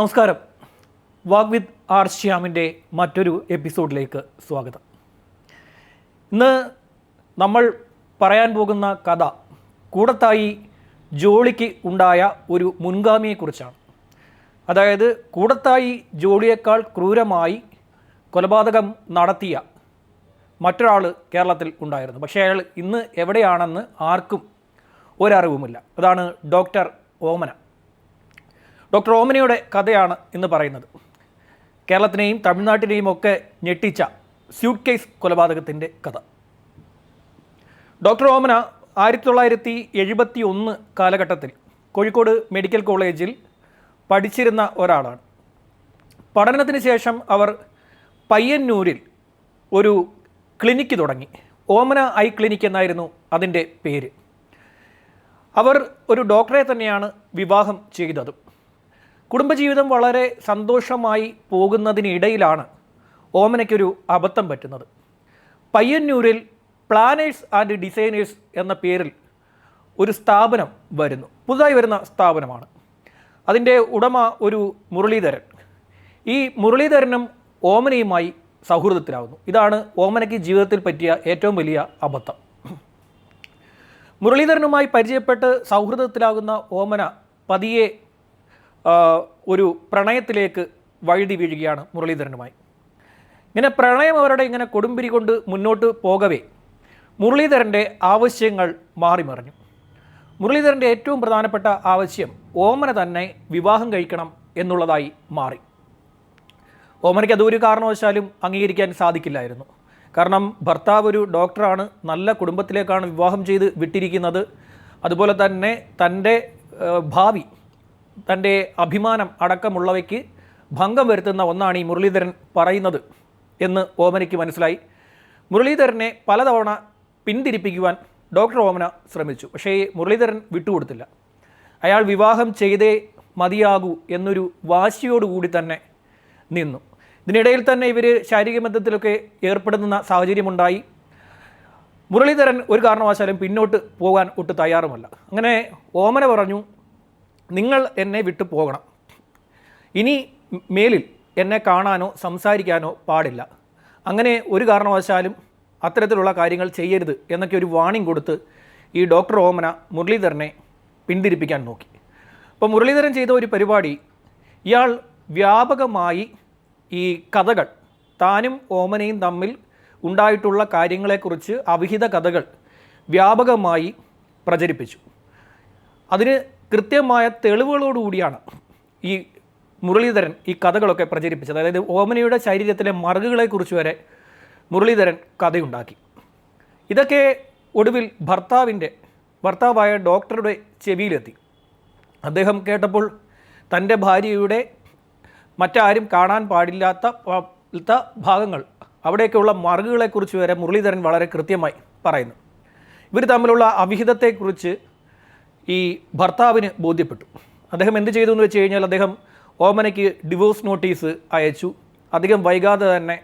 നമസ്കാരം. വാഗ് with R ശ്യാമിന്റെ മറ്റൊരു എപ്പിസോഡിലേക്ക് സ്വാഗതം. ഇന്ന് നമ്മൾ പറയാൻ പോകുന്ന കഥ കൂടത്തായി ജോളിക്ക് ഉണ്ടായ ഒരു മുൻഗാമിയെക്കുറിച്ചാണ്. അതായത് കൂടത്തായി ജോളിയേക്കാൾ ക്രൂരമായി കൊലപാതകം നടത്തിയ മറ്റൊരാൾ കേരളത്തിൽ ഉണ്ടായിരുന്നു. പക്ഷേ അയാൾ ഇന്ന് എവിടെയാണെന്ന് ആർക്കും ഒരറിവുമില്ല. അതാണ് ഡോക്ടർ ഓമന. ഡോക്ടർ ഓമനയുടെ കഥയാണ് ഇന്ന് പറയുന്നത്. കേരളത്തിനെയും തമിഴ്നാട്ടിനെയും ഒക്കെ ഞെട്ടിച്ച സ്യൂട്ട് കേസ് കൊലപാതകത്തിന്റെ കഥ. ഡോക്ടർ ഓമന ആയിരത്തി തൊള്ളായിരത്തി എഴുപത്തി ഒന്ന് കാലഘട്ടത്തിൽ കോഴിക്കോട് മെഡിക്കൽ കോളേജിൽ പഠിച്ചിരുന്ന ഒരാളാണ്. പഠനത്തിന് ശേഷം അവർ പയ്യന്നൂരിൽ ഒരു ക്ലിനിക്ക് തുടങ്ങി. ഓമന ഐ ക്ലിനിക്ക് എന്നായിരുന്നു അതിന്റെ പേര്. അവർ ഒരു ഡോക്ടറെ തന്നെയാണ് വിവാഹം ചെയ്തതും. കുടുംബജീവിതം വളരെ സന്തോഷമായി പോകുന്നതിനിടയിലാണ് ഓമനയ്ക്കൊരു അബദ്ധം പറ്റുന്നത്. പയ്യന്നൂരിൽ പ്ലാനേഴ്സ് ആൻഡ് ഡിസൈനേഴ്സ് എന്ന പേരിൽ ഒരു സ്ഥാപനം വരുന്നു. പുതുതായി വരുന്ന സ്ഥാപനമാണ്. അതിന്റെ ഉടമ ഒരു മുരളീധരൻ. ഈ മുരളീധരനും ഓമനയുമായി സൗഹൃദത്തിലാവുന്നു. ഇതാണ് ഓമനയ്ക്ക് ജീവിതത്തിൽ പറ്റിയ ഏറ്റവും വലിയ അബദ്ധം. മുരളീധരനുമായി പരിചയപ്പെട്ട് സൗഹൃദത്തിലാകുന്ന ഓമന പതിയെ ഒരു പ്രണയത്തിലേക്ക് വഴുതി വീഴുകയാണ് മുരളീധരനുമായി. ഇങ്ങനെ പ്രണയം അവരുടെ ഇങ്ങനെ കൊടുമ്പിരി കൊണ്ട് മുന്നോട്ട് പോകവേ മുരളീധരന്റെ ആവശ്യങ്ങൾ മാറി മറിഞ്ഞു. മുരളീധരന്റെ ഏറ്റവും പ്രധാനപ്പെട്ട ആവശ്യം ഓമന തന്നെ വിവാഹം കഴിക്കണം എന്നുള്ളതായി മാറി. ഓമനയ്ക്ക് അതൊരു കാരണവശാലും അംഗീകരിക്കാൻ സാധിക്കില്ലായിരുന്നു. കാരണം ഭർത്താവ് ഒരു ഡോക്ടറാണ് നല്ല കുടുംബത്തിലേക്കാണ് വിവാഹം ചെയ്ത് വിട്ടിരിക്കുന്നത്. അതുപോലെ തന്നെ തന്റെ ഭാവി തന്റെ അഭിമാനം അടക്കമുള്ളവയ്ക്ക് ഭംഗം വരുത്തുന്ന ഒന്നാണ് ഈ മുരളീധരൻ പറയുന്നത് എന്ന് ഓമനയ്ക്ക് മനസ്സിലായി. മുരളീധരനെ പലതവണ പിന്തിരിപ്പിക്കുവാൻ ഡോക്ടർ ഓമന ശ്രമിച്ചു. പക്ഷേ മുരളീധരൻ വിട്ടുകൊടുത്തില്ല. അയാൾ വിവാഹം ചെയ്തേ മതിയാകൂ എന്നൊരു വാശിയോടുകൂടി തന്നെ നിന്നു. ഇതിനിടയിൽ തന്നെ ഇവർ ശാരീരിക ബന്ധത്തിലൊക്കെ ഏർപ്പെടുന്ന സാഹചര്യമുണ്ടായി. മുരളീധരൻ ഒരു കാരണവശാലും പിന്നോട്ട് പോകാൻ ഒട്ട് തയ്യാറുമല്ല. അങ്ങനെ ഓമന പറഞ്ഞു നിങ്ങൾ എന്നെ വിട്ടു പോകണം. ഇനി മേലിൽ എന്നെ കാണാനോ സംസാരിക്കാനോ പാടില്ല. അങ്ങനെ ഒരു കാരണവശാലും അത്തരത്തിലുള്ള കാര്യങ്ങൾ ചെയ്യരുത് എന്നൊക്കെ ഒരു വാണിംഗ് കൊടുത്ത് ഈ ഡോക്ടർ ഓമന മുരളീധരനെ പിന്തിരിപ്പിക്കാൻ നോക്കി. അപ്പോൾ മുരളീധരൻ ചെയ്ത ഒരു പരിപാടി ഇയാൾ വ്യാപകമായി ഈ കഥകൾ താനും ഓമനയും തമ്മിൽ ഉണ്ടായിട്ടുള്ള കാര്യങ്ങളെക്കുറിച്ച് അവിഹിത കഥകൾ വ്യാപകമായി പ്രചരിപ്പിച്ചു. അതിന് കൃത്യമായ തെളിവുകളോടുകൂടിയാണ് ഈ മുരളീധരൻ ഈ കഥകളൊക്കെ പ്രചരിപ്പിച്ചത്. അതായത് ഓമനയുടെ ശരീരത്തിലെ മറുകുകളെക്കുറിച്ച് വരെ മുരളീധരൻ കഥയുണ്ടാക്കി. ഇതൊക്കെ ഒടുവിൽ ഭർത്താവിന്റെ ഭർത്താവായ ഡോക്ടറുടെ ചെവിയിലെത്തി. അദ്ദേഹം കേട്ടപ്പോൾ തന്റെ ഭാര്യയുടെ മറ്റാരും കാണാൻ പാടില്ലാത്ത ഭാഗങ്ങൾ അവിടെയൊക്കെയുള്ള മറുകുകളെക്കുറിച്ച് വരെ മുരളീധരൻ വളരെ കൃത്യമായി പറയുന്നു. ഇവർ തമ്മിലുള്ള അവിഹിതത്തെക്കുറിച്ച് ഈ ഭർത്താവിന് ബോധ്യപ്പെട്ടു. അദ്ദേഹം എന്ത് ചെയ്തു എന്ന് വെച്ച് കഴിഞ്ഞാൽ അദ്ദേഹം ഓമനയ്ക്ക് ഡിവോഴ്സ് നോട്ടീസ് അയച്ചു. അധികം വൈകാതെ തന്നെ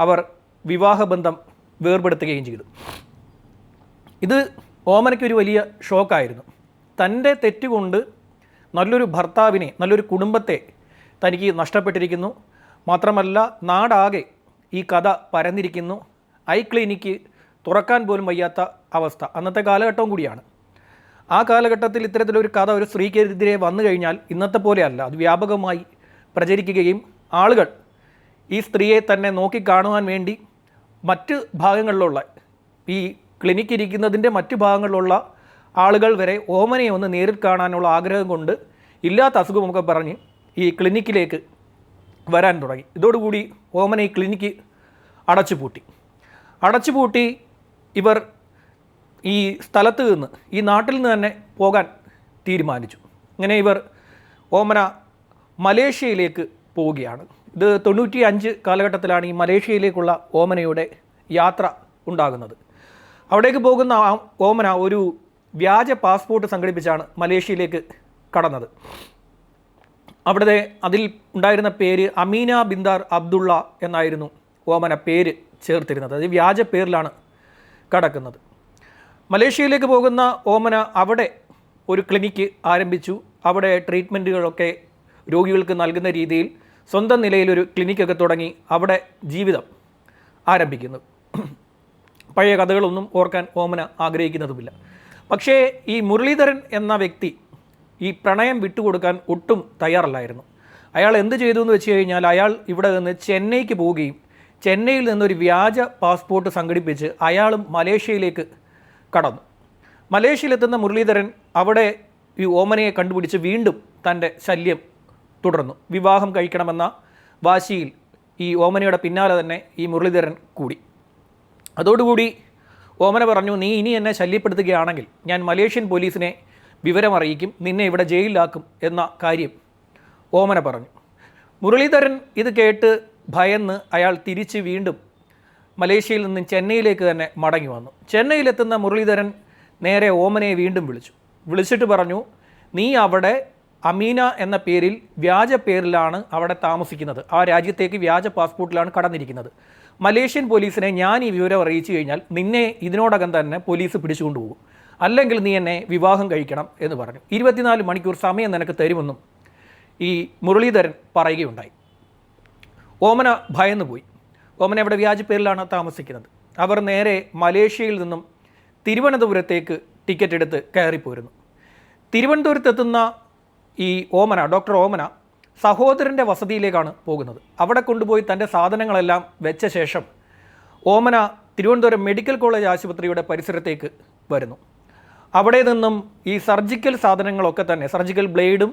അവർ വിവാഹബന്ധം വേർപെടുത്തുകയും ചെയ്തു. ഇത് ഓമനയ്ക്ക് ഒരു വലിയ ഷോക്കായിരുന്നു തന്റെ തെറ്റുകൊണ്ട് നല്ലൊരു ഭർത്താവിനെ നല്ലൊരു കുടുംബത്തെ തനിക്ക് നഷ്ടപ്പെട്ടിരിക്കുന്നു. മാത്രമല്ല നാടാകെ ഈ കഥ പരന്നിരിക്കുന്നു. ഐ ക്ലിനിക്ക് തുറക്കാൻ പോലും വയ്യാത്ത അവസ്ഥ. അന്നത്തെ കാലഘട്ടവും കൂടിയാണ്. ആ കാലഘട്ടത്തിൽ ഇത്തരത്തിലൊരു കഥ ഒരു സ്ത്രീക്കെതിരെ വന്നു കഴിഞ്ഞാൽ ഇന്നത്തെ പോലെയല്ല. അത് വ്യാപകമായി പ്രചരിക്കുകയും ആളുകൾ ഈ സ്ത്രീയെ തന്നെ നോക്കിക്കാണുവാൻ വേണ്ടി മറ്റ് ഭാഗങ്ങളിലുള്ള ഈ ക്ലിനിക്ക് ഇരിക്കുന്നതിന്റെ മറ്റ് ഭാഗങ്ങളിലുള്ള ആളുകൾ വരെ ഓമനയെ ഒന്ന് നേരിൽ കാണാനുള്ള ആഗ്രഹം കൊണ്ട് ഇല്ലാത്ത അസുഖമൊക്കെ പറഞ്ഞ് ഈ ക്ലിനിക്കിലേക്ക് വരാൻ തുടങ്ങി. ഇതോടുകൂടി ഓമന ഈ ക്ലിനിക്ക് അടച്ചുപൂട്ടി. അടച്ചുപൂട്ടി ഇവർ ഈ സ്ഥലത്ത് നിന്ന് ഈ നാട്ടിൽ നിന്ന് തന്നെ പോകാൻ തീരുമാനിച്ചു. ഇങ്ങനെ ഇവർ ഓമന മലേഷ്യയിലേക്ക് പോവുകയാണ്. ഇത് തൊണ്ണൂറ്റി അഞ്ച് കാലഘട്ടത്തിലാണ് ഈ മലേഷ്യയിലേക്കുള്ള ഓമനയുടെ യാത്ര ഉണ്ടാകുന്നത്. അവിടേക്ക് പോകുന്ന ഓമന ഒരു വ്യാജ പാസ്പോർട്ട് സംഘടിപ്പിച്ചാണ് മലേഷ്യയിലേക്ക് കടന്നത്. അവിടുത്തെ അതിൽ ഉണ്ടായിരുന്ന പേര് അമീന ബിന്ദാർ അബ്ദുള്ള എന്നായിരുന്നു ഓമന പേര് ചേർത്തിരുന്നത്. അത് വ്യാജ പേരിലാണ് കടക്കുന്നത്. മലേഷ്യയിലേക്ക് പോകുന്ന ഓമന അവിടെ ഒരു ക്ലിനിക്ക് ആരംഭിച്ചു. അവിടെ ട്രീറ്റ്മെന്റുകളൊക്കെ രോഗികൾക്ക് നൽകുന്ന രീതിയിൽ സ്വന്തം നിലയിലൊരു ക്ലിനിക്കൊക്കെ തുടങ്ങി അവിടെ ജീവിതം ആരംഭിക്കുന്നു. പഴയ കഥകളൊന്നും ഓർക്കാൻ ഓമന ആഗ്രഹിക്കുന്നതുമില്ല. പക്ഷേ ഈ മുരളീധരൻ എന്ന വ്യക്തി ഈ പ്രണയം വിട്ടുകൊടുക്കാൻ ഒട്ടും തയ്യാറല്ലായിരുന്നു. അയാൾ എന്ത് ചെയ്തു എന്ന് വെച്ച് കഴിഞ്ഞാൽ അയാൾ ഇവിടെ നിന്ന് ചെന്നൈക്ക് പോവുകയും ചെന്നൈയിൽ നിന്നൊരു വ്യാജ പാസ്പോർട്ട് സംഘടിപ്പിച്ച് അയാളും മലേഷ്യയിലേക്ക് കടന്നു. മലേഷ്യയിലെത്തുന്ന മുരളീധരൻ അവിടെ ഈ ഓമനയെ കണ്ടുപിടിച്ച് വീണ്ടും തന്റെ ശല്യം തുടർന്നു. വിവാഹം കഴിക്കണമെന്ന വാശിയിൽ ഈ ഓമനയുടെ പിന്നാലെ തന്നെ ഈ മുരളീധരൻ കൂടി. അതോടുകൂടി ഓമന പറഞ്ഞു നീ ഇനി എന്നെ ശല്യപ്പെടുത്തുകയാണെങ്കിൽ ഞാൻ മലേഷ്യൻ പോലീസിനെ വിവരമറിയിക്കും നിന്നെ ഇവിടെ ജയിലിലാക്കും എന്ന കാര്യം ഓമന പറഞ്ഞു. മുരളീധരൻ ഇത് കേട്ട് ഭയന്ന് അയാൾ തിരിച്ച് വീണ്ടും മലേഷ്യയിൽ നിന്നും ചെന്നൈയിലേക്ക് തന്നെ മടങ്ങി വന്നു. ചെന്നൈയിലെത്തുന്ന മുരളീധരൻ നേരെ ഓമനയെ വീണ്ടും വിളിച്ചു. വിളിച്ചിട്ട് പറഞ്ഞു നീ അവിടെ അമീന എന്ന പേരിൽ വ്യാജ പേരിലാണ് അവിടെ താമസിക്കുന്നത്. ആ രാജ്യത്തേക്ക് വ്യാജ പാസ്പോർട്ടിലാണ് കടന്നിരിക്കുന്നത്. മലേഷ്യൻ പോലീസിനെ ഞാൻ ഈ വിവരം അറിയിച്ചു കഴിഞ്ഞാൽ നിന്നെ ഇതിനോടകം തന്നെ പോലീസ് പിടിച്ചുകൊണ്ടുപോകും. അല്ലെങ്കിൽ നീ എന്നെ വിവാഹം കഴിക്കണം എന്ന് പറഞ്ഞു. ഇരുപത്തിനാല് മണിക്കൂർ സമയം നിനക്ക് തരുമെന്നും ഈ മുരളീധരൻ പറയുകയുണ്ടായി. ഓമന ഭയന്നു പോയി ഓമന അവിടെ വ്യാജ പേരിലാണ് താമസിക്കുന്നത്? അവർ നേരെ മലേഷ്യയിൽ നിന്നും തിരുവനന്തപുരത്തേക്ക് ടിക്കറ്റ് എടുത്ത് കയറിപ്പോരുന്നു. തിരുവനന്തപുരത്തെത്തുന്ന ഈ ഓമന ഡോക്ടർ ഓമന സഹോദരന്റെ വസതിയിലേക്കാണ് പോകുന്നത്. അവിടെ കൊണ്ടുപോയി തന്റെ സാധനങ്ങളെല്ലാം വെച്ച ശേഷം ഓമന തിരുവനന്തപുരം മെഡിക്കൽ കോളേജ് ആശുപത്രിയുടെ പരിസരത്തേക്ക് വരുന്നു. അവിടെ നിന്നും ഈ സർജിക്കൽ സാധനങ്ങളൊക്കെ തന്നെ സർജിക്കൽ ബ്ലേഡും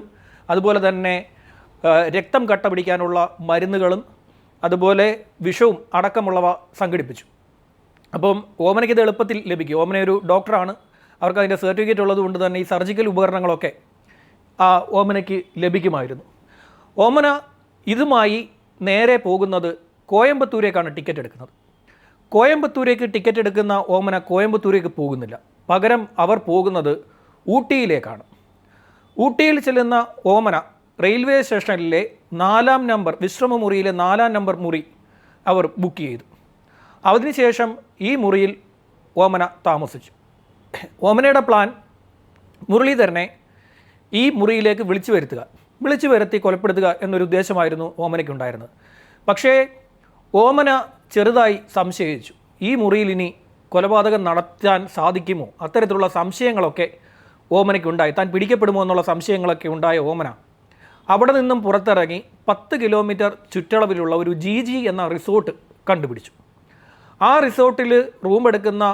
അതുപോലെ തന്നെ രക്തം കട്ട പിടിക്കാനുള്ള മരുന്നുകളും അതുപോലെ വിഷവും അടക്കമുള്ളവ സംഘടിപ്പിച്ചു. അപ്പം ഓമനയ്ക്ക് ഇത് എളുപ്പത്തിൽ ലഭിക്കും. ഓമന ഒരു ഡോക്ടറാണ്. അവർക്ക് അതിന്റെ സർട്ടിഫിക്കറ്റ് ഉള്ളത് കൊണ്ട് തന്നെ ഈ സർജിക്കൽ ഉപകരണങ്ങളൊക്കെ ആ ഓമനയ്ക്ക് ലഭിക്കുമായിരുന്നു. ഓമന ഇതുമായി നേരെ പോകുന്നത് കോയമ്പത്തൂരേക്കാണ് ടിക്കറ്റ് എടുക്കുന്നത്. കോയമ്പത്തൂരേക്ക് ടിക്കറ്റ് എടുക്കുന്ന ഓമന കോയമ്പത്തൂരേക്ക് പോകുന്നില്ല. പകരം അവർ പോകുന്നത് ഊട്ടിയിലേക്കാണ്. ഊട്ടിയിൽ ചെല്ലുന്ന ഓമന റെയിൽവേ സ്റ്റേഷനിലെ നാലാം നമ്പർ വിശ്രമമുറിയിലെ നാലാം നമ്പർ മുറി അവർ ബുക്ക് ചെയ്തു. അതിനുശേഷം ഈ മുറിയിൽ ഓമന താമസിച്ചു. ഓമനയുടെ പ്ലാൻ മുരളീധരനെ ഈ മുറിയിലേക്ക് വിളിച്ചു വരുത്തുക വിളിച്ചു വരുത്തി കൊലപ്പെടുത്തുക എന്നൊരു ഉദ്ദേശമായിരുന്നു ഓമനയ്ക്കുണ്ടായിരുന്നത്. പക്ഷേ ഓമന ചെറുതായി സംശയിച്ചു. ഈ മുറിയിൽ ഇനി കൊലപാതകം നടത്താൻ സാധിക്കുമോ? അത്തരത്തിലുള്ള സംശയങ്ങളൊക്കെ ഓമനയ്ക്കുണ്ടായി. താൻ പിടിക്കപ്പെടുമോ എന്നുള്ള സംശയങ്ങളൊക്കെ ഉണ്ടായ ഓമന അവിടെ നിന്നും പുറത്തിറങ്ങി പത്ത് കിലോമീറ്റർ ചുറ്റളവിലുള്ള ഒരു ജി ജി എന്ന റിസോർട്ട് കണ്ടുപിടിച്ചു. ആ റിസോർട്ടിൽ റൂം എടുക്കുന്ന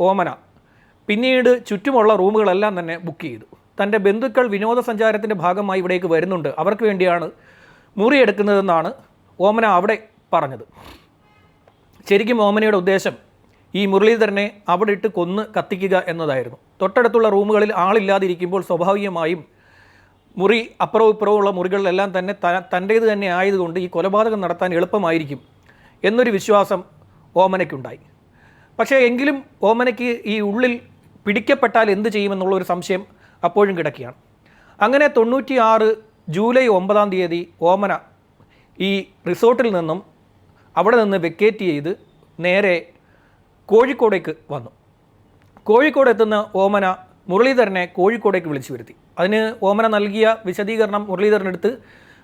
ഓമന പിന്നീട് ചുറ്റുമുള്ള റൂമുകളെല്ലാം തന്നെ ബുക്ക് ചെയ്തു. തന്റെ ബന്ധുക്കൾ വിനോദസഞ്ചാരത്തിന്റെ ഭാഗമായി ഇവിടേക്ക് വരുന്നുണ്ട്. അവർക്ക് വേണ്ടിയാണ് മുറി എടുക്കുന്നതെന്നാണ് ഓമന അവിടെ പറഞ്ഞത്. ശരിക്കും ഓമനയുടെ ഉദ്ദേശം ഈ മുരളീധരനെ അവിടെ ഇട്ട് കൊന്ന് കത്തിക്കുക എന്നതായിരുന്നു. തൊട്ടടുത്തുള്ള റൂമുകളിൽ ആളില്ലാതിരിക്കുമ്പോൾ സ്വാഭാവികമായും മുറി അപ്പുറവും ഇപ്പുറവും ഉള്ള മുറികളിലെല്ലാം തന്നെ തന്റേത് തന്നെ ആയതുകൊണ്ട് ഈ കൊലപാതകം നടത്താൻ എളുപ്പമായിരിക്കും എന്നൊരു വിശ്വാസം ഓമനയ്ക്കുണ്ടായി. പക്ഷേ എങ്കിലും ഓമനയ്ക്ക് ഈ ഉള്ളിൽ പിടിക്കപ്പെട്ടാൽ എന്ത് ചെയ്യുമെന്നുള്ള ഒരു സംശയം അപ്പോഴും കിടക്കുകയാണ്. അങ്ങനെ തൊണ്ണൂറ്റി ആറ് ജൂലൈ ഒമ്പതാം തീയതി ഓമന ഈ റിസോർട്ടിൽ നിന്നും അവിടെ നിന്ന് വെക്കേറ്റ് ചെയ്ത് നേരെ കോഴിക്കോടേക്ക് വന്നു. കോഴിക്കോട് എത്തുന്ന ഓമന മുരളീധരനെ കോഴിക്കോടേക്ക് വിളിച്ചു വരുത്തി. അതിന് ഓമന നൽകിയ വിശദീകരണം മുരളീധരനെടുത്ത്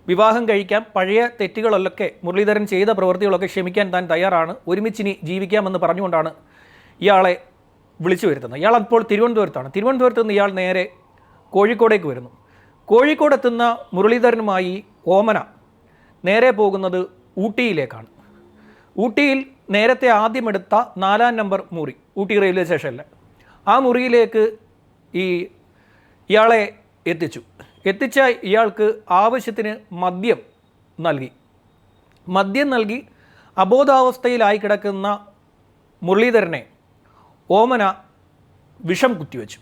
വിവാഹം കഴിക്കാം പഴയ തെറ്റുകളൊക്കെ മുരളീധരൻ ചെയ്ത പ്രവൃത്തികളൊക്കെ ക്ഷമിക്കാൻ താൻ തയ്യാറാണ് ഒരുമിച്ചിനി ജീവിക്കാമെന്ന് പറഞ്ഞുകൊണ്ടാണ് ഇയാളെ വിളിച്ചു വരുത്തുന്നത്. ഇയാൾ അപ്പോൾ തിരുവനന്തപുരത്താണ്. തിരുവനന്തപുരത്ത് നിന്ന് ഇയാൾ നേരെ കോഴിക്കോടേക്ക് വരുന്നു. കോഴിക്കോട് എത്തുന്ന മുരളീധരനുമായി ഓമന നേരെ പോകുന്നത് ഊട്ടിയിലേക്കാണ്. ഊട്ടിയിൽ നേരത്തെ ആദ്യമെടുത്ത നാലാം നമ്പർ മുറി ഊട്ടി റെയിൽവേ സ്റ്റേഷനിൽ ആ മുറിയിലേക്ക് ഈ ഇയാളെ എത്തിച്ചു. എത്തിച്ച ഇയാൾക്ക് ആവശ്യത്തിന് മദ്യം നൽകി. മദ്യം നൽകി അബോധാവസ്ഥയിലായി കിടക്കുന്ന മുരളീധരനെ ഓമന വിഷം കുത്തിവെച്ചു.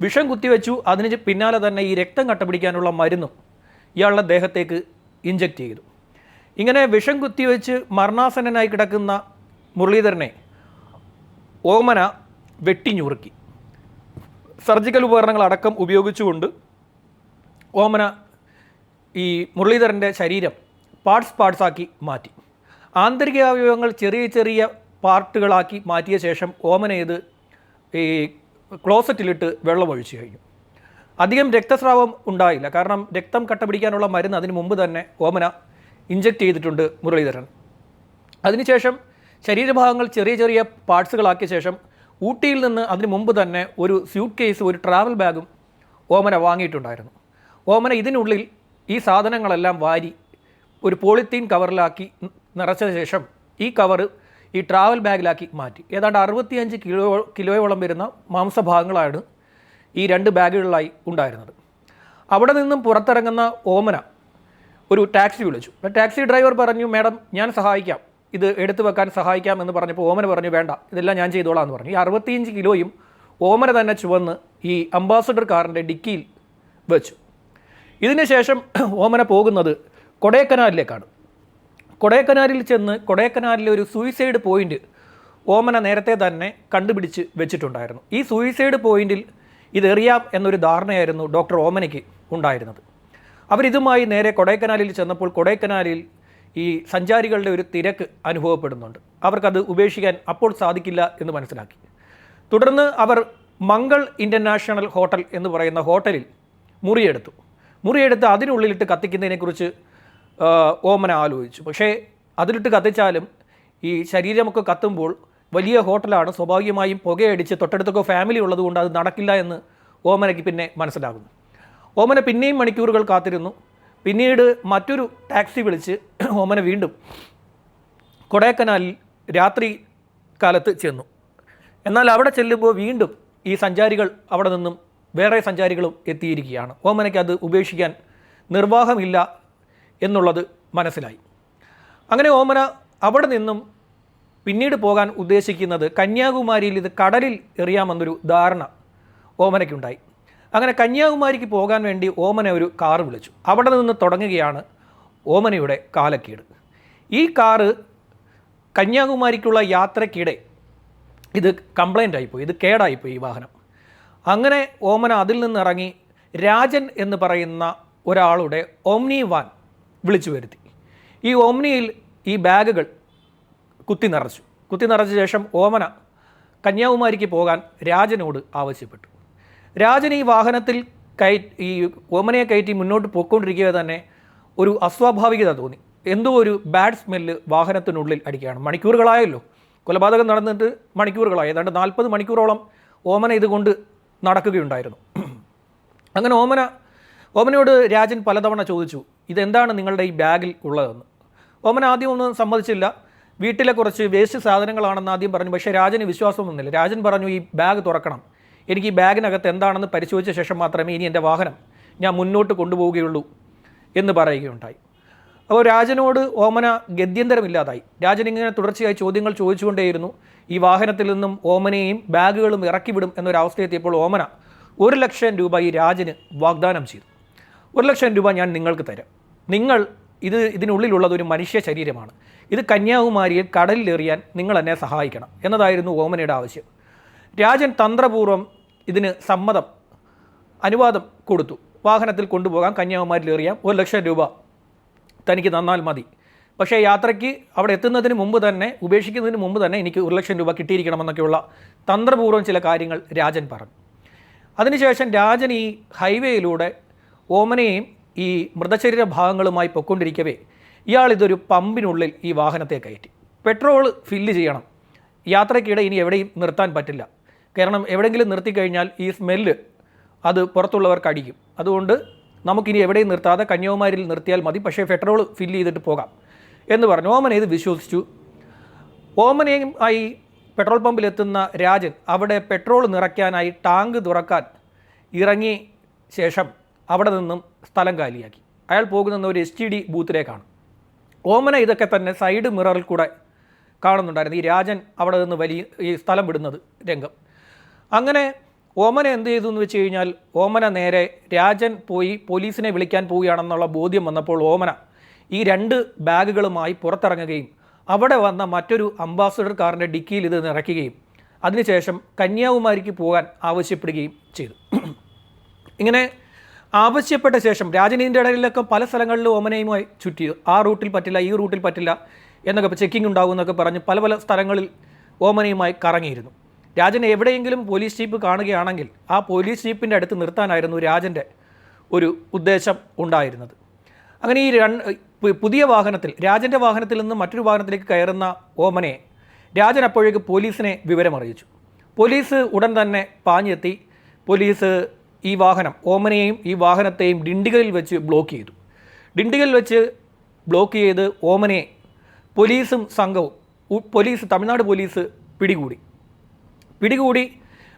വിഷം കുത്തിവെച്ചു അതിന് പിന്നാലെ തന്നെ ഈ രക്തം കട്ടപിടിക്കാനുള്ള മരുന്നും ഇയാളുടെ ദേഹത്തേക്ക് ഇഞ്ചക്റ്റ് ചെയ്തു. ഇങ്ങനെ വിഷം കുത്തിവെച്ച് മരണാസന്നനായി കിടക്കുന്ന മുരളീധരനെ ഓമന വെട്ടിഞ്ഞുറുക്കി. സർജിക്കൽ ഉപകരണങ്ങൾ അടക്കം ഉപയോഗിച്ചുകൊണ്ട് ഓമന ഈ മുരളീധരന്റെ ശരീരം പാർട്സ് പാർട്സാക്കി മാറ്റി. ആന്തരിക അവയവങ്ങൾ ചെറിയ ചെറിയ പാർട്ടുകളാക്കി മാറ്റിയ ശേഷം ഓമന ഇത് ഈ ക്ലോസറ്റിലിട്ട് വെള്ളമൊഴിച്ചു കഴിഞ്ഞു. അധികം രക്തസ്രാവം ഉണ്ടായില്ല. കാരണം രക്തം കട്ട പിടിക്കാനുള്ള മരുന്ന് അതിന് മുമ്പ് തന്നെ ഓമന ഇഞ്ചക്റ്റ് ചെയ്തിട്ടുണ്ട് മുരളീധരൻ. അതിനുശേഷം ശരീരഭാഗങ്ങൾ ചെറിയ ചെറിയ പാർട്സുകളാക്കിയ ശേഷം ഊട്ടിയിൽ നിന്ന് അതിന് മുമ്പ് തന്നെ ഒരു സ്യൂട്ട് കേസ് ഒരു ട്രാവൽ ബാഗും ഓമന വാങ്ങിയിട്ടുണ്ടായിരുന്നു. ഓമന ഇതിനുള്ളിൽ ഈ സാധനങ്ങളെല്ലാം വാരി ഒരു പോളിത്തീൻ കവറിലാക്കി നിറച്ച ശേഷം ഈ കവർ ഈ ട്രാവൽ ബാഗിലാക്കി മാറ്റി. ഏതാണ്ട് അറുപത്തിയഞ്ച് കിലോ കിലോയോളം വരുന്ന മാംസഭാഗങ്ങളാണ് ഈ രണ്ട് ബാഗുകളിലായി ഉണ്ടായിരുന്നത്. അവിടെ നിന്നും പുറത്തിറങ്ങുന്ന ഓമന ഒരു ടാക്സി വിളിച്ചു. ടാക്സി ഡ്രൈവർ പറഞ്ഞു മാഡം ഞാൻ സഹായിക്കാം. ഇത് എടുത്തു വെക്കാൻ സഹായിക്കാം എന്ന് പറഞ്ഞപ്പോൾ ഓമന പറഞ്ഞു വേണ്ട ഇതെല്ലാം ഞാൻ ചെയ്തോളാം എന്ന് പറഞ്ഞു. ഈ അറുപത്തിയഞ്ച് കിലോയും ഓമന തന്നെ ചുവന്ന് ഈ അംബാസഡർ കാറിന്റെ ഡിക്കിയിൽ വെച്ചു. ഇതിന് ശേഷം ഓമന പോകുന്നത് കൊടൈക്കനാലിലേക്കാണ്. കൊടൈക്കനാലിൽ ചെന്ന് കൊടൈക്കനാലിലെ ഒരു സൂയിസൈഡ് പോയിന്റ് ഓമന നേരത്തെ തന്നെ കണ്ടുപിടിച്ച് വെച്ചിട്ടുണ്ടായിരുന്നു. ഈ സൂയിസൈഡ് പോയിന്റിൽ ഇതെറിയാം എന്നൊരു ധാരണയായിരുന്നു ഡോക്ടർ ഓമനയ്ക്ക് ഉണ്ടായിരുന്നത്. അവരിതുമായി നേരെ കൊടൈക്കനാലിൽ ചെന്നപ്പോൾ കൊടൈക്കനാലിൽ ഈ സഞ്ചാരികളുടെ ഒരു തിരക്ക് അനുഭവപ്പെടുന്നുണ്ട്. അവർക്കത് ഉപേക്ഷിക്കാൻ അപ്പോൾ സാധിക്കില്ല എന്ന് മനസ്സിലാക്കി. തുടർന്ന് അവർ മംഗൾ ഇന്റർനാഷണൽ ഹോട്ടൽ എന്ന് പറയുന്ന ഹോട്ടലിൽ മുറിയെടുത്തു. മുറിയെടുത്ത് അതിനുള്ളിലിട്ട് കത്തിക്കുന്നതിനെക്കുറിച്ച് ഓമന ആലോചിച്ചു. പക്ഷേ അതിലിട്ട് കത്തിച്ചാലും ഈ ശരീരമൊക്കെ കത്തുമ്പോൾ വലിയ ഹോട്ടലാണ് സ്വാഭാവികമായും പുകയടിച്ച് തൊട്ടടുത്തൊക്കെ ഫാമിലി ഉള്ളതുകൊണ്ട് അത് നടക്കില്ല എന്ന് ഓമനയ്ക്ക് പിന്നെ മനസ്സിലാകുന്നു. ഓമന പിന്നെയും മണിക്കൂറുകൾ കാത്തിരുന്നു. പിന്നീട് മറ്റൊരു ടാക്സി വിളിച്ച് ഓമന വീണ്ടും കൊടൈക്കനാലിൽ രാത്രി കാലത്ത് ചെന്നു. എന്നാൽ അവിടെ ചെല്ലുമ്പോൾ വീണ്ടും ഈ സഞ്ചാരികൾ അവിടെ നിന്നും വേറെ സഞ്ചാരികളും എത്തിയിരിക്കുകയാണ്. ഓമനയ്ക്ക് അത് ഉപേക്ഷിക്കാൻ നിർവാഹമില്ല എന്നുള്ളത് മനസ്സിലായി. അങ്ങനെ ഓമന അവിടെ നിന്നും പിന്നീട് പോകാൻ ഉദ്ദേശിക്കുന്നത് കന്യാകുമാരിയിൽ ഇത് കടലിൽ എറിയാമെന്നൊരു ധാരണ ഓമനയ്ക്കുണ്ടായി. അങ്ങനെ കന്യാകുമാരിക്ക് പോകാൻ വേണ്ടി ഓമനെ ഒരു കാറ് വിളിച്ചു. അവിടെ നിന്ന് തുടങ്ങുകയാണ് ഓമനയുടെ കാലക്കേട്. ഈ കാറ് കന്യാകുമാരിക്കുള്ള യാത്രക്കിടെ ഇത് കംപ്ലൈന്റ് ആയിപ്പോയി ഇത് കേടായിപ്പോയി ഈ വാഹനം. അങ്ങനെ ഓമന അതിൽ നിന്നിറങ്ങി രാജൻ എന്ന് പറയുന്ന ഒരാളുടെ ഓംനി വാൻ വിളിച്ചു വരുത്തി. ഈ ഓംനിയിൽ ഈ ബാഗുകൾ കുത്തി നിറച്ചു. കുത്തി നിറച്ച ശേഷം ഓമന കന്യാകുമാരിക്ക് പോകാൻ രാജനോട് ആവശ്യപ്പെട്ടു. രാജൻ ഈ വാഹനത്തിൽ കയ ഈ ഓമനയെ കയറ്റി മുന്നോട്ട് പോയിക്കൊണ്ടിരിക്കുക തന്നെ ഒരു അസ്വാഭാവികത തോന്നി. എന്തോ ഒരു ബാഡ് സ്മെല്ല് വാഹനത്തിനുള്ളിൽ അടിക്കുകയാണ്. മണിക്കൂറുകളായല്ലോ. കൊലപാതകം നടന്നിട്ട് മണിക്കൂറുകളായി. ഏതാണ്ട് നാൽപ്പത് മണിക്കൂറോളം ഓമന ഇതുകൊണ്ട് നടക്കുകയുണ്ടായിരുന്നു. അങ്ങനെ ഓമന ഓമനയോട് രാജൻ പലതവണ ചോദിച്ചു ഇതെന്താണ് നിങ്ങളുടെ ഈ ബാഗിൽ ഉള്ളതെന്ന്? ഓമന ആദ്യം ഒന്നും സമ്മതിച്ചില്ല. വീട്ടിലെ കുറച്ച് വേസ്റ്റ് സാധനങ്ങളാണെന്ന് ആദ്യം പറഞ്ഞു. പക്ഷേ രാജന് വിശ്വാസം വന്നില്ല രാജൻ പറഞ്ഞു ഈ ബാഗ് തുറക്കണം. എനിക്ക് ഈ ബാഗിനകത്ത് എന്താണെന്ന് പരിശോധിച്ച ശേഷം മാത്രമേ ഇനി എന്റെ വാഹനം ഞാൻ മുന്നോട്ട് കൊണ്ടുപോവുകയുള്ളൂ എന്ന് പറയുകയുണ്ടായി. അപ്പോൾ രാജനോട് ഓമന ഗദ്യന്തരമില്ലാതായി രാജൻ ഇങ്ങനെ തുടർച്ചയായി ചോദ്യങ്ങൾ ചോദിച്ചുകൊണ്ടേയിരുന്നു. ഈ വാഹനത്തിൽ നിന്നും ഓമനയും ബാഗുകളും ഇറക്കി വിടും എന്നൊരവസ്ഥയെത്തിയപ്പോൾ ഓമന ഒരു ലക്ഷം രൂപ ഈ രാജന് വാഗ്ദാനം ചെയ്തു. ഒരു ലക്ഷം രൂപ ഞാൻ നിങ്ങൾക്ക് തരാം. നിങ്ങൾ ഇത് ഇതിനുള്ളിലുള്ളത് ഒരു മനുഷ്യ ശരീരമാണ്. ഇത് കന്യാകുമാരിയിൽ കടലിലെറിയാൻ നിങ്ങൾ എന്നെ സഹായിക്കണം എന്നതായിരുന്നു ഓമനയുടെ ആവശ്യം. രാജൻ തന്ത്രപൂർവം ഇതിന് സമ്മതം അനുവാദം കൊടുത്തു. വാഹനത്തിൽ കൊണ്ടുപോകാം കന്യാകുമാരിയിൽ എറിയാം ഒരു ലക്ഷം രൂപ തനിക്ക് തന്നാൽ മതി. പക്ഷേ യാത്രയ്ക്ക് അവിടെ എത്തുന്നതിന് മുമ്പ് തന്നെ ഉപേക്ഷിക്കുന്നതിന് മുമ്പ് തന്നെ എനിക്ക് ഒരു ലക്ഷം രൂപ കിട്ടിയിരിക്കണമെന്നൊക്കെയുള്ള തന്ത്രപൂർവം ചില കാര്യങ്ങൾ രാജൻ പറഞ്ഞു. അതിനുശേഷം രാജൻ ഈ ഹൈവേയിലൂടെ ഓമനയും ഈ മൃതശരീര ഭാഗങ്ങളുമായി പൊക്കൊണ്ടിരിക്കവേ ഇയാൾ ഇതൊരു പമ്പിനുള്ളിൽ ഈ വാഹനത്തെ കയറ്റി. പെട്രോൾ ഫില്ല് ചെയ്യണം. യാത്രയ്ക്കിടെ ഇനി എവിടെയും നിർത്താൻ പറ്റില്ല. കാരണം എവിടെയെങ്കിലും നിർത്തിക്കഴിഞ്ഞാൽ ഈ സ്മെല്ല് അത് പുറത്തുള്ളവർക്ക് അടിക്കും. അതുകൊണ്ട് നമുക്കിനി എവിടെയും നിർത്താതെ കന്യാകുമാരിയിൽ നിർത്തിയാൽ മതി. പക്ഷേ പെട്രോൾ ഫില്ല് ചെയ്തിട്ട് പോകാം എന്ന് പറഞ്ഞു. ഓമന ഇത് വിശ്വസിച്ചു? ഓമനയും ആയി പെട്രോൾ പമ്പിലെത്തുന്ന രാജൻ അവിടെ പെട്രോൾ നിറയ്ക്കാനായി ടാങ്ക് തുറക്കാൻ ഇറങ്ങി ശേഷം അവിടെ നിന്നും സ്ഥലം കാലിയാക്കി. അയാൾ പോകുന്ന ഒരു എസ് ടി ഡി ബൂത്തിലേക്കാണ്. ഓമന ഇതൊക്കെ തന്നെ സൈഡ് മിററിൽ കൂടെ കാണുന്നുണ്ടായിരുന്നു. ഈ രാജൻ അവിടെ നിന്ന് വലിയ ഈ സ്ഥലം വിടുന്നത് രംഗം. അങ്ങനെ ഓമന എന്ത് ചെയ്തു എന്ന് വെച്ച് കഴിഞ്ഞാൽ ഓമന നേരെ രാജൻ പോയി പോലീസിനെ വിളിക്കാൻ പോവുകയാണെന്നുള്ള ബോധ്യം വന്നപ്പോൾ ഓമന ഈ രണ്ട് ബാഗുകളുമായി പുറത്തിറങ്ങുകയും അവിടെ വന്ന മറ്റൊരു അംബാസഡർ കാറിന്റെ ഡിക്കിയിൽ ഇത് നിറയ്ക്കുകയും അതിനുശേഷം കന്യാകുമാരിക്ക് പോകാൻ ആവശ്യപ്പെടുകയും ചെയ്തു. ഇങ്ങനെ ആവശ്യപ്പെട്ട ശേഷം രാജനീതിന്റെ ഇടയിലൊക്കെ പല സ്ഥലങ്ങളിലും ഓമനയുമായി ചുറ്റി ആ റൂട്ടിൽ പറ്റില്ല ഈ റൂട്ടിൽ പറ്റില്ല എന്നൊക്കെ ചെക്കിംഗ് ഉണ്ടാകും എന്നൊക്കെ പറഞ്ഞ് പല പല സ്ഥലങ്ങളിൽ ഓമനയുമായി കറങ്ങിയിരുന്നു. രാജൻ എവിടെയെങ്കിലും പോലീസ് ജീപ്പ് കാണുകയാണെങ്കിൽ ആ പോലീസ് ജീപ്പിന്റെ അടുത്ത് നിർത്താനായിരുന്നു രാജന്റെ ഒരു ഉദ്ദേശം ഉണ്ടായിരുന്നത്. അങ്ങനെ ഈ പുതിയ വാഹനത്തിൽ രാജന്റെ വാഹനത്തിൽ നിന്ന് മറ്റൊരു വാഹനത്തിലേക്ക് കയറുന്ന ഓമനെ രാജൻ അപ്പോഴേക്ക് പോലീസിനെ വിവരമറിയിച്ചു. പോലീസ് ഉടൻ തന്നെ പാഞ്ഞെത്തി. പോലീസ് ഈ വാഹനം ഓമനെയും ഈ വാഹനത്തെയും ഡിണ്ടിഗലിൽ വെച്ച് ബ്ലോക്ക് ചെയ്തു. ഡിണ്ടിഗലിൽ വെച്ച് ബ്ലോക്ക് ചെയ്ത് ഓമനെ പോലീസും സംഘവും പോലീസ് തമിഴ്നാട് പോലീസ് പിടികൂടി. പിടികൂടി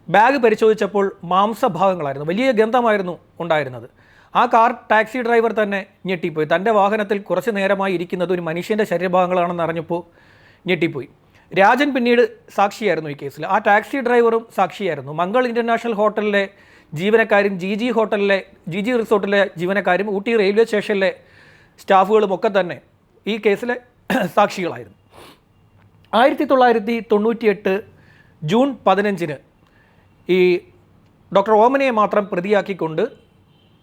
ബാഗ് പരിശോധിച്ചപ്പോൾ മാംസഭാഗങ്ങളായിരുന്നു വലിയ ഗന്ധമായിരുന്നു ഉണ്ടായിരുന്നത്. ആ കാർ ടാക്സി ഡ്രൈവർ തന്നെ ഞെട്ടിപ്പോയി. തന്റെ വാഹനത്തിൽ കുറച്ച് നേരമായി ഇരിക്കുന്നത് ഒരു മനുഷ്യന്റെ ശരീരഭാഗങ്ങളാണെന്ന് അറിഞ്ഞപ്പോൾ ഞെട്ടിപ്പോയി. രാജൻ പിന്നീട് സാക്ഷിയായിരുന്നു ഈ കേസിൽ. ആ ടാക്സി ഡ്രൈവറും സാക്ഷിയായിരുന്നു. മംഗൾ ഇന്റർനാഷണൽ ഹോട്ടലിലെ ജീവനക്കാരും ജി ജി ഹോട്ടലിലെ ജി ജി റിസോർട്ടിലെ ജീവനക്കാരും ഊട്ടി റെയിൽവേ സ്റ്റേഷനിലെ സ്റ്റാഫുകളും ഒക്കെ തന്നെ ഈ കേസിലെ സാക്ഷികളായിരുന്നു. ആയിരത്തി തൊള്ളായിരത്തി തൊണ്ണൂറ്റിയെട്ട് ജൂൺ പതിനഞ്ചിന് ഈ ഡോക്ടർ ഓമനയെ മാത്രം പ്രതിയാക്കിക്കൊണ്ട്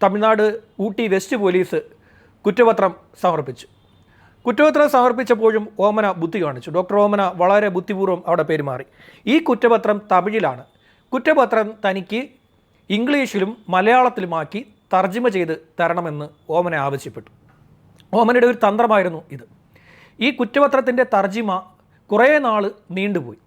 തമിഴ്നാട് ഊട്ടി വെസ്റ്റ് പോലീസ് കുറ്റപത്രം സമർപ്പിച്ചു. കുറ്റപത്രം സമർപ്പിച്ചപ്പോഴും ഓമന ബുദ്ധി കാണിച്ചു. ഡോക്ടർ ഓമന വളരെ ബുദ്ധിപൂർവം അവിടെ പെരുമാറി. ഈ കുറ്റപത്രം തമിഴിലാണ്. കുറ്റപത്രം തനിക്ക് ഇംഗ്ലീഷിലും മലയാളത്തിലുമാക്കി തർജിമ ചെയ്ത് തരണമെന്ന് ഓമന ആവശ്യപ്പെട്ടു. ഓമനയുടെ ഒരു തന്ത്രമായിരുന്നു ഇത്. ഈ കുറ്റപത്രത്തിന്റെ തർജിമ കുറേ നാൾ നീണ്ടുപോയി.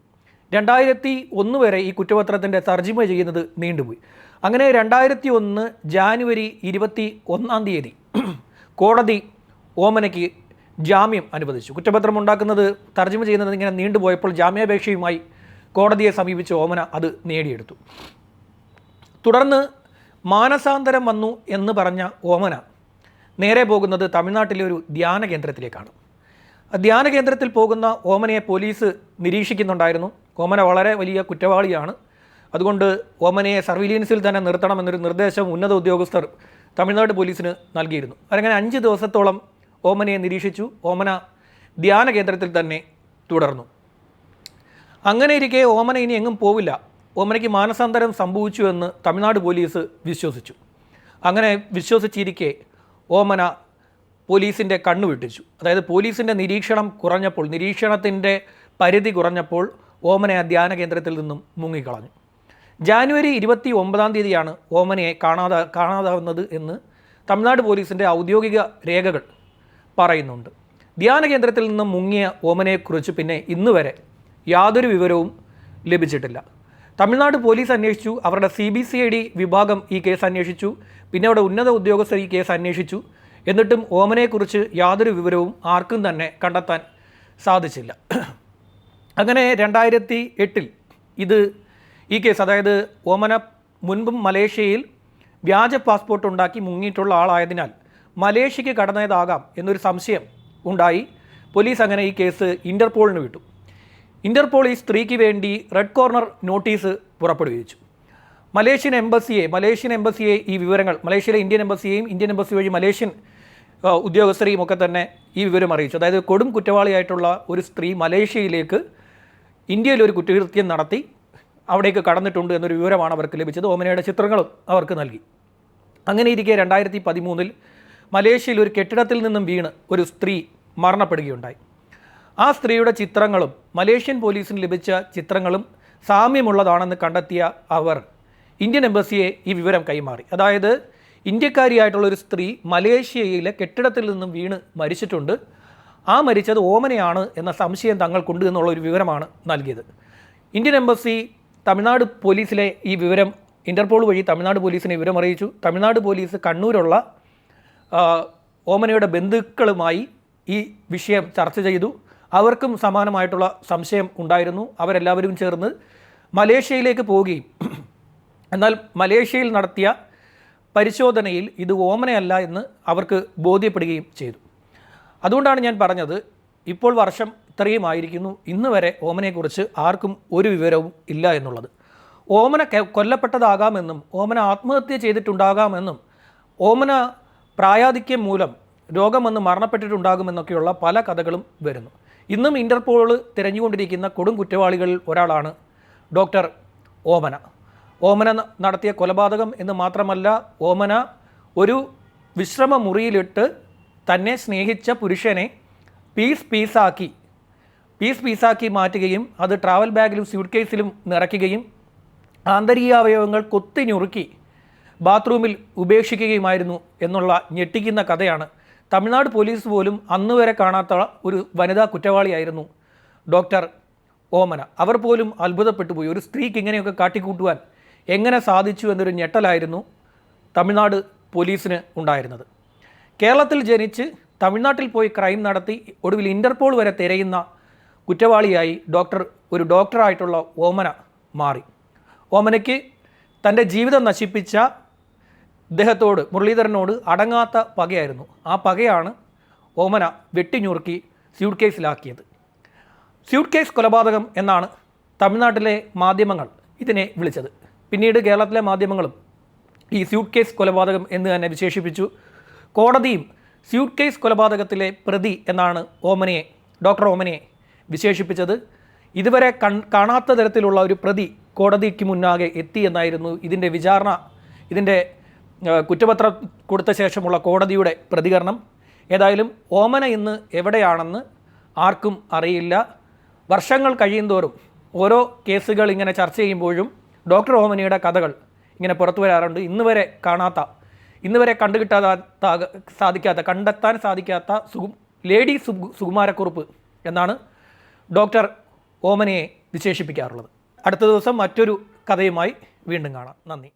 രണ്ടായിരത്തി ഒന്ന് വരെ ഈ കുറ്റപത്രത്തിന്റെ തർജിമ ചെയ്യുന്നത് നീണ്ടുപോയി. അങ്ങനെ രണ്ടായിരത്തി ഒന്ന് ജാനുവരി ഇരുപത്തി ഒന്നാം തീയതി കോടതി ഓമനയ്ക്ക് ജാമ്യം അനുവദിച്ചു. കുറ്റപത്രം ഉണ്ടാക്കുന്നത് തർജമ ചെയ്യുന്നത് ഇങ്ങനെ നീണ്ടുപോയപ്പോൾ ജാമ്യാപേക്ഷയുമായി കോടതിയെ സമീപിച്ച ഓമന അത് നേടിയെടുത്തു. തുടർന്ന് മാനസാന്തരം വന്നു എന്ന് പറഞ്ഞ ഓമന നേരെ പോകുന്നത് തമിഴ്നാട്ടിലെ ഒരു ധ്യാന കേന്ദ്രത്തിലേക്കാണ് ധ്യാന കേന്ദ്രത്തിൽ പോകുന്ന ഓമനയെ പോലീസ് നിരീക്ഷിക്കുന്നുണ്ടായിരുന്നു. ഓമന വളരെ വലിയ കുറ്റവാളിയാണ്. അതുകൊണ്ട് ഓമനയെ സർവീലിയൻസിൽ തന്നെ നിർത്തണമെന്നൊരു നിർദ്ദേശം ഉന്നത ഉദ്യോഗസ്ഥർ തമിഴ്നാട് പോലീസിന് നൽകിയിരുന്നു. അങ്ങനെ അഞ്ച് ദിവസത്തോളം ഓമനയെ നിരീക്ഷിച്ചു. ഓമന ധ്യാന കേന്ദ്രത്തിൽ തന്നെ തുടർന്നു. അങ്ങനെ ഇരിക്കെ ഓമന ഇനി എങ്ങും പോവില്ല. ഓമനയ്ക്ക് മാനസാന്തരം സംഭവിച്ചു എന്ന് തമിഴ്നാട് പോലീസ് വിശ്വസിച്ചു. അങ്ങനെ വിശ്വസിച്ചിരിക്കെ ഓമന പോലീസിന്റെ കണ്ണു വെട്ടിച്ചു അതായത് പോലീസിന്റെ നിരീക്ഷണം കുറഞ്ഞപ്പോൾ നിരീക്ഷണത്തിന്റെ പരിധി കുറഞ്ഞപ്പോൾ ഓമനെ ആ ധ്യാന കേന്ദ്രത്തിൽ നിന്നും മുങ്ങിക്കളഞ്ഞു. ജാനുവരി ഇരുപത്തി ഒമ്പതാം തീയതിയാണ് ഓമനയെ കാണാതെ കാണാതാവുന്നത് എന്ന് തമിഴ്നാട് പോലീസിന്റെ ഔദ്യോഗിക രേഖകൾ പറയുന്നുണ്ട്. ധ്യാന കേന്ദ്രത്തിൽ നിന്നും മുങ്ങിയ ഓമനയെക്കുറിച്ച് പിന്നെ ഇന്ന് വരെ യാതൊരു വിവരവും ലഭിച്ചിട്ടില്ല. തമിഴ്നാട് പോലീസ് അന്വേഷിച്ചു അവരുടെ C B C I D വിഭാഗം ഈ കേസ് അന്വേഷിച്ചു പിന്നെ അവിടെ ഉന്നത ഉദ്യോഗസ്ഥർ ഈ കേസ് അന്വേഷിച്ചു. എന്നിട്ടും ഓമനയെക്കുറിച്ച് യാതൊരു വിവരവും ആർക്കും തന്നെ കണ്ടെത്താൻ സാധിച്ചില്ല. അങ്ങനെ രണ്ടായിരത്തി എട്ടിൽ ഇത് ഈ കേസ് അതായത് ഓമന മുൻപും മലേഷ്യയിൽ വ്യാജ പാസ്പോർട്ട് ഉണ്ടാക്കി മുങ്ങിയിട്ടുള്ള ആളായതിനാൽ മലേഷ്യക്ക് കടന്നതാകാം എന്നൊരു സംശയം ഉണ്ടായി. പോലീസ് അങ്ങനെ ഈ കേസ് ഇന്റർപോളിന് വിട്ടു. ഇന്റർപോൾ ഈ സ്ത്രീക്ക് വേണ്ടി റെഡ് കോർണർ നോട്ടീസ് പുറപ്പെടുവിച്ചു. മലേഷ്യൻ എംബസിയെ മലേഷ്യൻ എംബസിയെ ഈ വിവരങ്ങൾ മലേഷ്യയിലെ ഇന്ത്യൻ എംബസിയെയും ഇന്ത്യൻ എംബസി വഴി മലേഷ്യൻ ഉദ്യോഗസ്ഥരെയും ഒക്കെ തന്നെ ഈ വിവരം അറിയിച്ചു. അതായത് കൊടും കുറ്റവാളിയായിട്ടുള്ള ഒരു സ്ത്രീ മലേഷ്യയിലേക്ക് ഇന്ത്യയിൽ ഒരു കുറ്റകൃത്യം നടത്തി അവിടേക്ക് കടന്നിട്ടുണ്ട് എന്നൊരു വിവരമാണ് അവർക്ക് ലഭിച്ചത്. ഓമനയുടെ ചിത്രങ്ങളും അവർക്ക് നൽകി. അങ്ങനെ ഇരിക്കെ രണ്ടായിരത്തി പതിമൂന്നിൽ മലേഷ്യയിൽ ഒരു കെട്ടിടത്തിൽ നിന്നും വീണ് ഒരു സ്ത്രീ മരണപ്പെടുകയുണ്ടായി. ആ സ്ത്രീയുടെ ചിത്രങ്ങളും മലേഷ്യൻ പോലീസിന് ലഭിച്ച ചിത്രങ്ങളും സാമ്യമുള്ളതാണെന്ന് കണ്ടെത്തിയ അവർ ഇന്ത്യൻ എംബസിയെ ഈ വിവരം കൈമാറി. അതായത് ഇന്ത്യക്കാരിയായിട്ടുള്ള ഒരു സ്ത്രീ മലേഷ്യയിലെ കെട്ടിടത്തിൽ നിന്നും വീണ് മരിച്ചിട്ടുണ്ട്. ആ മരിച്ചത് ഓമനയാണ് എന്ന സംശയം തങ്ങൾക്കുണ്ട് എന്നുള്ള ഒരു വിവരമാണ് നൽകിയത്. ഇന്ത്യൻ എംബസി തമിഴ്നാട് പോലീസിലെ ഈ വിവരം ഇന്റർപോൾ വഴി തമിഴ്നാട് പോലീസിനെ വിവരം അറിയിച്ചു. തമിഴ്നാട് പോലീസ് കണ്ണൂരുള്ള ഓമനയുടെ ബന്ധുക്കളുമായി ഈ വിഷയം ചർച്ച ചെയ്തു. അവർക്കും സമാനമായിട്ടുള്ള സംശയം ഉണ്ടായിരുന്നു. അവരെല്ലാവരും ചേർന്ന് മലേഷ്യയിലേക്ക് പോവുകയും എന്നാൽ മലേഷ്യയിൽ നടത്തിയ പരിശോധനയിൽ ഇത് ഓമനയല്ല എന്ന് അവർക്ക് ബോധ്യപ്പെടുകയും ചെയ്തു. അതുകൊണ്ടാണ് ഞാൻ പറഞ്ഞത് ഇപ്പോൾ വർഷം ഇത്രയും ആയിരിക്കുന്നു. ഇന്ന് വരെ ഓമനയെക്കുറിച്ച് ആർക്കും ഒരു വിവരവും ഇല്ല എന്നുള്ളത്. ഓമന കൊല്ലപ്പെട്ടതാകാമെന്നും ഓമന ആത്മഹത്യ ചെയ്തിട്ടുണ്ടാകാമെന്നും ഓമന പ്രായാധിക്യം മൂലം രോഗം വന്ന് മരണപ്പെട്ടിട്ടുണ്ടാകുമെന്നൊക്കെയുള്ള പല കഥകളും വരുന്നു. ഇന്നും ഇന്റർപോൾ തിരഞ്ഞുകൊണ്ടിരിക്കുന്ന കൊടും കുറ്റവാളികളിൽ ഒരാളാണ് ഡോക്ടർ ഓമന. ഓമന നടത്തിയ കൊലപാതകം എന്ന് മാത്രമല്ല ഓമന ഒരു വിശ്രമ മുറിയിലിട്ട് തന്നെ സ്നേഹിച്ച പുരുഷനെ പീസ് പീസാക്കി. പീസ് പീസാക്കി മാറ്റുകയും അത് ട്രാവൽ ബാഗിലും സ്യൂട്ട് കേസിലും നിറയ്ക്കുകയും ആന്തരിക അവയവങ്ങൾ കൊത്തി ഞുറുക്കി ബാത്റൂമിൽ ഉപേക്ഷിക്കുകയുമായിരുന്നു എന്നുള്ള ഞെട്ടിക്കുന്ന കഥയാണ്. തമിഴ്നാട് പോലീസ് പോലും അന്ന് വരെ കാണാത്ത ഒരു വനിതാ കുറ്റവാളിയായിരുന്നു ഡോക്ടർ ഓമന. അവർ പോലും അത്ഭുതപ്പെട്ടു പോയി. ഒരു സ്ത്രീക്ക് ഇങ്ങനെയൊക്കെ കാട്ടിക്കൂട്ടുവാൻ എങ്ങനെ സാധിച്ചു എന്നൊരു ഞെട്ടലായിരുന്നു തമിഴ്നാട് പോലീസിന് ഉണ്ടായിരുന്നത്. കേരളത്തിൽ ജനിച്ച് തമിഴ്നാട്ടിൽ പോയി ക്രൈം നടത്തി ഒടുവിൽ ഇന്റർപോൾ വരെ തിരയുന്ന കുറ്റവാളിയായി ഡോക്ടർ ഒരു ഡോക്ടറായിട്ടുള്ള ഓമന മാറി. ഓമനയ്ക്ക് തന്റെ ജീവിതം നശിപ്പിച്ച ഇദ്ദേഹത്തോട് മുരളീധരനോട് അടങ്ങാത്ത പകയായിരുന്നു. ആ പകയാണ് ഓമന വെട്ടിഞ്ഞുറുക്കി സ്യൂട്ട് കേസിലാക്കിയത് സ്യൂട്ട് കേസ് കൊലപാതകം എന്നാണ് തമിഴ്നാട്ടിലെ മാധ്യമങ്ങൾ ഇതിനെ വിളിച്ചത്. പിന്നീട് കേരളത്തിലെ മാധ്യമങ്ങളും ഈ സ്യൂട്ട് കേസ് കൊലപാതകം എന്ന് തന്നെ വിശേഷിപ്പിച്ചു. കോടതിയും സ്യൂട്ട് കേസ് കൊലപാതകത്തിലെ പ്രതി എന്നാണ് ഓമനയെ ഡോക്ടർ ഓമനയെ വിശേഷിപ്പിച്ചത്. ഇതുവരെ കൺ കാണാത്ത തരത്തിലുള്ള ഒരു പ്രതി കോടതിക്ക് മുന്നാകെ എത്തി എന്നായിരുന്നു ഇതിന്റെ വിചാരണ. ഇതിന്റെ കുറ്റപത്രം കൊടുത്ത ശേഷമുള്ള കോടതിയുടെ പ്രതികരണം. ഏതായാലും ഓമന ഇന്ന് എവിടെയാണെന്ന് ആർക്കും അറിയില്ല. വർഷങ്ങൾ കഴിയുന്തോറും ഓരോ കേസുകൾ ഇങ്ങനെ ചർച്ച ചെയ്യുമ്പോഴും ഡോക്ടർ ഓമനയുടെ കഥകൾ ഇങ്ങനെ പുറത്തു വരാറുണ്ട്. ഇന്ന് വരെ കാണാത്ത ഇന്ന് വരെ കണ്ടുകിട്ടാത്ത സാധിക്കാത്ത കണ്ടെത്താൻ സാധിക്കാത്ത സുഗു ലേഡി സുകുമാരക്കുറുപ്പ് എന്നാണ് ഡോക്ടർ ഓമനയെ വിശേഷിപ്പിക്കാറുള്ളത്. അടുത്ത ദിവസം മറ്റൊരു കഥയുമായി വീണ്ടും കാണാം. നന്ദി.